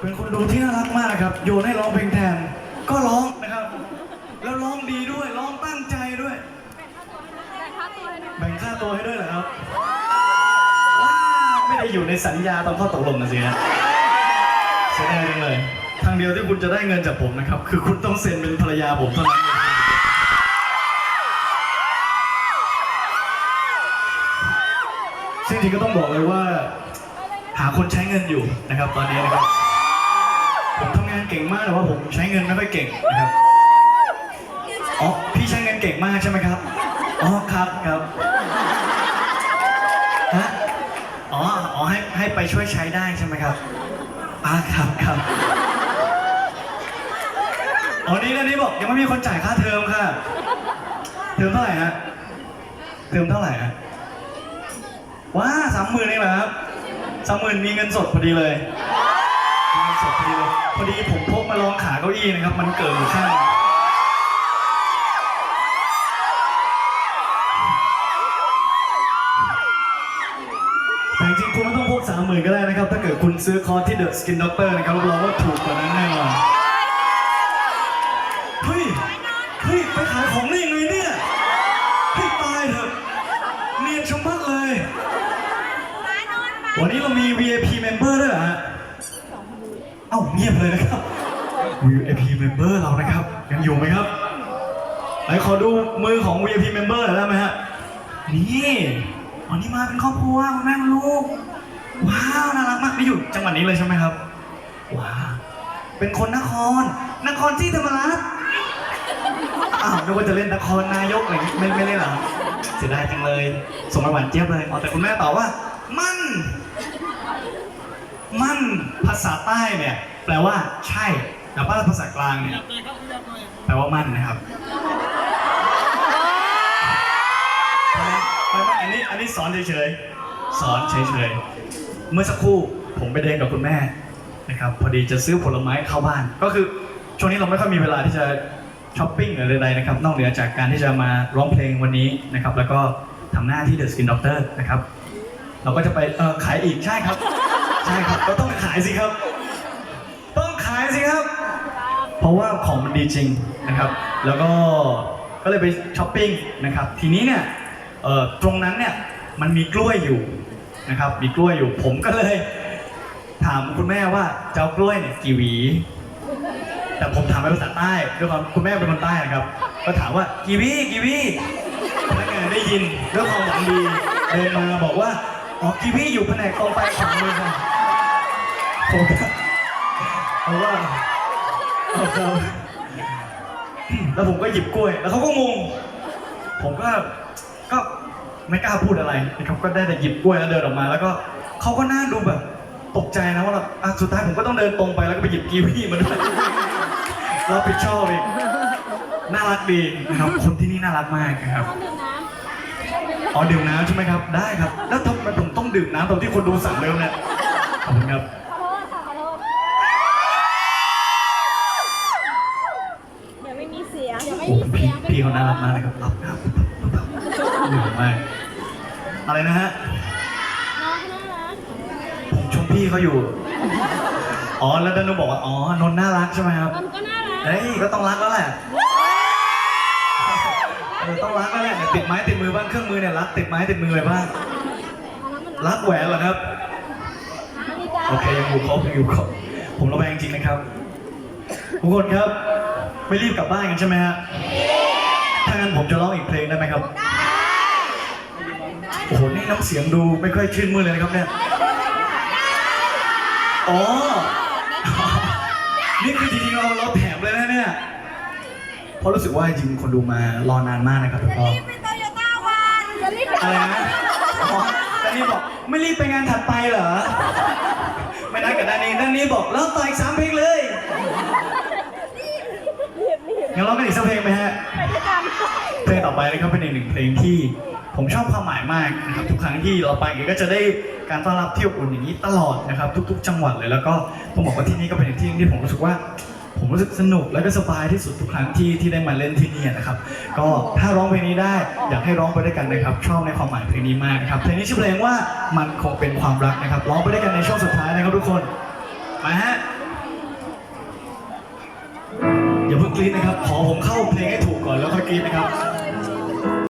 เป็นคนดูที่น่ารักมากครับ โยนให้ร้องเพลงแทน ก็ร้องนะครับ แล้วร้องดีด้วย ร้องตั้งใจด้วย แบ่งค่าตัวให้ด้วยเหรอครับ ว้าวไม่ได้อยู่ในสัญญาตอนข้อตกลงนะสิฮะเสียดายจังเลย ทางเดียวที่คุณจะได้เงินจากผมนะครับ คือคุณต้องเซ็นเป็นภรรยาผมเท่านั้นเองซึ่งจริงก็ต้องบอกเลยว่า หาคนใช้เงินอยู่นะครับตอนนี้นะครับ ผมทำงานเก่งมากแต่ว่าผมใช้เงินไม่ค่อยเก่งนะครับ อ๋อ พี่ใช้เงินเก่งมากใช่ไหมครับ อ๋อ ครับครับ ฮะ อ๋อ อ๋อ ให้ให้ไปช่วยใช้ได้ใช่ไหมครับ อ่าครับครับ อ๋อ นี่นะนี่บอกยังไม่มีคนจ่ายค่าเทอมค่ะ เทอมเท่าไหร่ฮะ เทอมเท่าไหร่ฮะ ว้าสามหมื่นเองเหรอครับสามหมื่นมีเงินสดพอดีเลยมีเงิน สดพอดีเลยพอดีผมพกมาลองขาเก้าอี้นะครับ มันเกิดอยู่ข้างแต่จริงๆคุณไม่ต้องพกสามหมื่นก็ได้นะครับ ถ้าเกิดคุณซื้อคอร์สที่เดอะสกินด็อกเตอร์นะครับรับรองว่าถูกกว่านั้นแน่นอนเฮ้ยเฮ้ยไปขายของได้ยังไงเนี่ยเฮ้ยตายเถอะเนียนชะมัดเลย วันนี้เรามี VIP member ด้วยเหรอฮะ เอ้าเงียบเลยนะครับ VIP member เรานะครับ ยังอยู่ไหมครับไหนขอดูมือของ VIP member หน่อยได้ไหมฮะ นี่วันนี้มาเป็นครอบครัวคุณแม่คุณลูก ว้าวน่ารักมากนี่อยู่จังหวัดนี้เลยใช่ไหมครับ ว้าว เป็นคนนคร นครที่ธรรมราชอ้าวนึกว่าจะเล่นนครนายกอะไรอย่างงี้ไม่ไม่เล่นเหรอเสียดายจังเลย สมาหวานเจี๊ยบเลยอ๋อแต่คุณแม่ตอบว่า มัน มั่นภาษาใต้เนี่ยแปลว่าใช่ แต่ว่าภาษากลางเนี่ยแปลว่ามั่นนะครับไม่ไม่อันนี้อันนี้สอนเฉยๆสอนเฉยๆเมื่อสักครู่ผมไปเดินกับคุณแม่นะครับพอดีจะซื้อผลไม้เข้าบ้าน ก็คือช่วงนี้เราไม่ค่อยมีเวลาที่จะช้อปปิ้งหรือใดๆนะครับ นอกเหนือจากการที่จะมาร้องเพลงวันนี้นะครับ แล้วก็ทำหน้าที่ The Skin Doctor นะครับ เราก็จะไปเออขายอีกใช่ครับ ใช่ครับก็ต้องขายสิครับ ต้องขายสิครับ เพราะว่าของมันดีจริงนะครับ แล้วก็ก็เลยไปช้อปปิ้งนะครับ ทีนี้เนี่ยเอ่อตรงนั้นเนี่ยมันมีกล้วยอยู่นะครับ มีกล้วยอยู่ ผมก็เลย ถามคุณแม่ว่าเจะเอากล้วยเนี่ยกี่หวี แต่ผมถามเป็นภาษาใต้ด้วยความคุณแม่เป็นคนใต้นะครับ ก็ถามว่ากี่หวีกี่หวีพนักงานได้ยินด้วยความหวังดีเดินมาบอกว่า อ๋อกีวีอยู่แผนกตรงไปขวามือค่ะผมก็เพราะว่าเอาครับแล้วผมก็หยิบกล้วย แล้วเขาก็งงผมก็ก็ไม่กล้าพูดอะไรนะครับก็ได้แต่หยิบกล้วยแล้วเดินออกมา แล้วก็เขาก็น่าดูแบบ ตกใจนะว่าแบบอะสุดท้ายผมก็ต้องเดินตรงไปแล้วก็ไปหยิบกีวีมาด้วยรับผิดชอบอีกน่ารักดีนะครับคนที่นี่น่ารักมากครับอ๋ อดื่มน้ำใช่ไหมครับ ได้ครับ แล้วทำไมผมต้องดื่มน้ำตอนที่คนดูสั่งเริ่มเนี่ยขอบคุณครับเดี๋ยวไม่มีเสียงเดี๋ยวไม่โอ้มีพี่เสียงพี่เขาน่ารักมากเลยครับรับครับเหนื่อยมากอะไรนะฮะ น้องน่ารักผมชมพี่เขาอยู่ อ๋อ แล้วดันนุบอกว่า อ๋อนนท์น่ารักใช่ไหมครับ มันก็น่ารักเฮ้ย ก็ต้องรักแล้วแหละ เอ อต้องรักแล้วแหละเนี่ยติดไม้ติดมือบ้างเครื่องมือเนี่ยรักติดไม้ติดมือไปบ้างรักแหวนเหรอครับมีจ้าโอเคยังอยู่ครบยังอยู่ครบผมระแวงจริงนะครับทุกคนครับ ไม่รีบกลับบ้านกันใช่ไหมฮะถ้างั้นผมจะร้องอีกเพลงได้ไหมครับโอ้โหนี่น้ำเสียงดูไม่ค่อยชื่นมื่นเลยนะครับเนี่ยอ๋อ นี่คือจริงๆเราเราแถมเลยนะเนี่ย เพราะรู้สึกว่าจริงๆคนดูมารอนานมากนะครับแล้วก็เป็นโตโยต้าวันจะรีบไปอะไรนะอ๋อด้านนี้บอกไม่รีบไปงานถัดไปเหรอ ไม่นัดกับด้านนี้ด้านนี้บอกแล้วต่ออีกสามเพลงเลยงั้นร้องกันอีกสักเพลงไหมฮะไปด้วยกันเพลงต่อไปนะครับเป็นอีกหนึ่งเพลงที่ผมชอบความหมายมากนะครับทุกครั้งที่เราไปก็จะได้การต้อนรับที่อบอุ่นอย่างนี้ตลอดนะครับ ทุก ๆ จังหวัดเลยแล้วก็ผมบอกว่าที่นี่ก็เป็นอีกที่หนึ่งที่ผมรู้สึกว่าผม รู้สึกสนุกและก็สบายที่สุดทุกครั้งที่ที่ได้มาเล่นที่นี่นะครับ ก็ถ้าร้องเพลงนี้ได้อยากให้ร้องไปด้วยกันนะครับชอบในความหมายเพลงนี้มากครับเพลงนี้ชื่อเพลงว่ามันคงเป็นความรักนะครับร้องไปด้วยกันในช่วงสุดท้ายนะครับทุกคนมาฮะอย่าเพิ่งกรี๊ดนะครับขอผมเข้าเพลงให้ถูกก่อนแล้วค่อยกรี๊ดนะครับ